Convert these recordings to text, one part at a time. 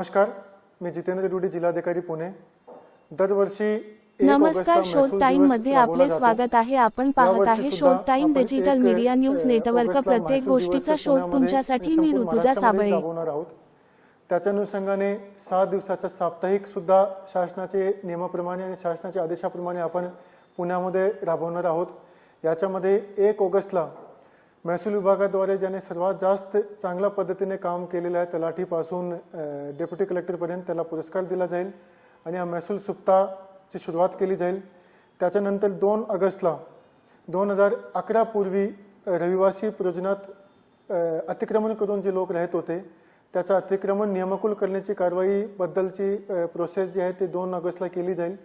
नमस्कार मी जितेंद्र दुडी जिल्हाधिकारी पुणे. दरवर्षी एक नमस्कार शोध टाइममध्ये आपले. स्वागत आहे. आपण पाहत आहे शोध time digital media news network प्रत्येक गोष्टीचा शोध तुमच्यासाठी मी ऋतुजा साबळे. त्याच्या अनुषंगाने सहा दिवसाचा साप्ताहिक सुद्धा शासनाचे नियमाप्रमाणे आणि शासनाच्या आदेशाप्रमाणे आपण पुण्यामध्ये राबवणार आहोत. याच्यामध्ये एक ऑगस्टला महसूल विभागाद्वारे ज्याने सर्वात जास्त चांगल्या पद्धतीने काम केलेलं आहे तलाठीपासून डेप्युटी कलेक्टरपर्यंत त्याला पुरस्कार दिला जाईल आणि या महसूल सुप्ताची सुरुवात केली जाईल. त्याच्यानंतर दोन ऑगस्टला दोन हजार अकरा पूर्वी रहिवासी प्रयोजनात अतिक्रमण करून जे लोक राहत होते त्याचं अतिक्रमण नियमकुल करण्याची कारवाई बद्दलची प्रोसेस जी आहे ती दोन ऑगस्टला केली जाईल.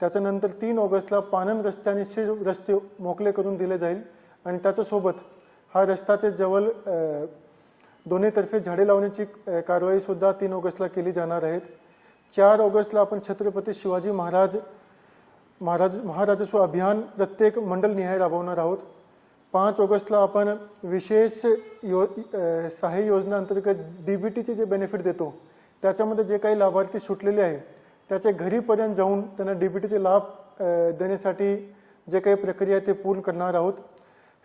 त्याच्यानंतर तीन ऑगस्टला पानन रस्त्याने शिर रस्ते मोकळे करून दिले जाईल आणि त्याच्यासोबत हा रस्त्याचे जवळ दोन्हीतर्फे झाडे लावण्याची कारवाई सुद्धा तीन ऑगस्टला केली जाणार आहेत चार ऑगस्टला आपण छत्रपती शिवाजी महाराज महाराज महाराजस्व अभियान प्रत्येक मंडल निहाय राबवणार आहोत. पाच ऑगस्टला आपण विशेष यो सहाय्य योजना अंतर्गत टीचे जे बेनिफिट देतो त्याच्यामध्ये जे काही लाभार्थी सुटलेले आहे त्याच्या घरीपर्यंत जाऊन त्यांना डी बी टीचे लाभ देण्यासाठी जे काही प्रक्रिया आहे ते पूर्ण करणार आहोत.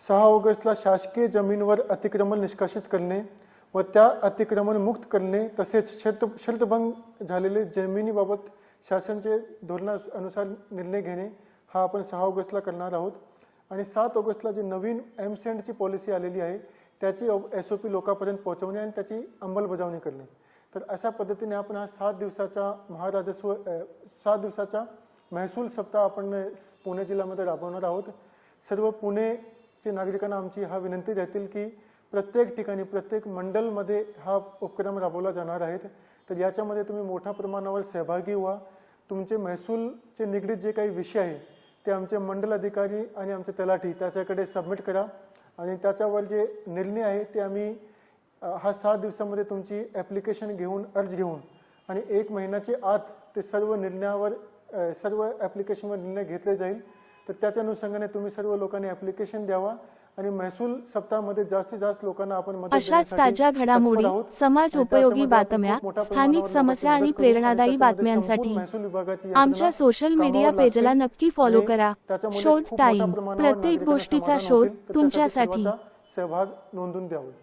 सहा ऑगस्टला शासकीय जमीनवर अतिक्रमण निष्कासित करणे व त्या अतिक्रमण मुक्त करणे तसेच शर्त शर्तभंग झालेले जमिनीबाबत शासनाचे धोरणानुसार निर्णय घेणे हा आपण सहा ऑगस्टला करणार आहोत. आणि सात ऑगस्टला जी नवीन एम पॉलिसी आलेली आहे त्याची एस ओ पी लोकांपर्यंत पोहोचवणे आणि त्याची अंमलबजावणी करणे. तर अशा पद्धतीने आपण हा सात दिवसाचा महाराजस्व सात दिवसाचा महसूल सप्ताह आपण पुणे जिल्ह्यामध्ये राबवणार आहोत. सर्व पुणे पुणेचे नागरिकांना आमची हा विनंती राहतील की प्रत्येक ठिकाणी प्रत्येक मंडलमध्ये हा उपक्रम राबवला जाणार आहेत तर याच्यामध्ये तुम्ही मोठ्या प्रमाणावर सहभागी व्हा. तुमचे महसूलचे निगडीत जे काही विषय आहे ते आमचे मंडल अधिकारी आणि आमचे तलाठी त्याच्याकडे सबमिट करा. आणि त्याच्यावर जे निर्णय आहे ते आम्ही हा सात दिवसामध्ये तुमची ॲप्लिकेशन घेऊन अर्ज घेऊन आणि एक महिन्याचे आत ते सर्व निर्णयावर सर्व ॲप्लिकेशनवर निर्णय घेतले जाईल. तर त्याच्या अनुषंगाने तुम्ही सर्व लोकांनी ॲप्लिकेशन द्यावा आणि महसूल सप्ताहामध्ये जास्तीत जास्त लोकांना आपण अशाच ताज्या घडामोडी. समाज उपयोगी बातम्या स्थानिक समस्या आणि प्रेरणादायी बातम्यांसाठी आमच्या सोशल मीडिया. पेजला नक्की फॉलो करा. शोध टाइम प्रमाणावर प्रत्येक गोष्टीचा शोध तुमच्यासाठी. सहभाग नोंदवून द्यावा.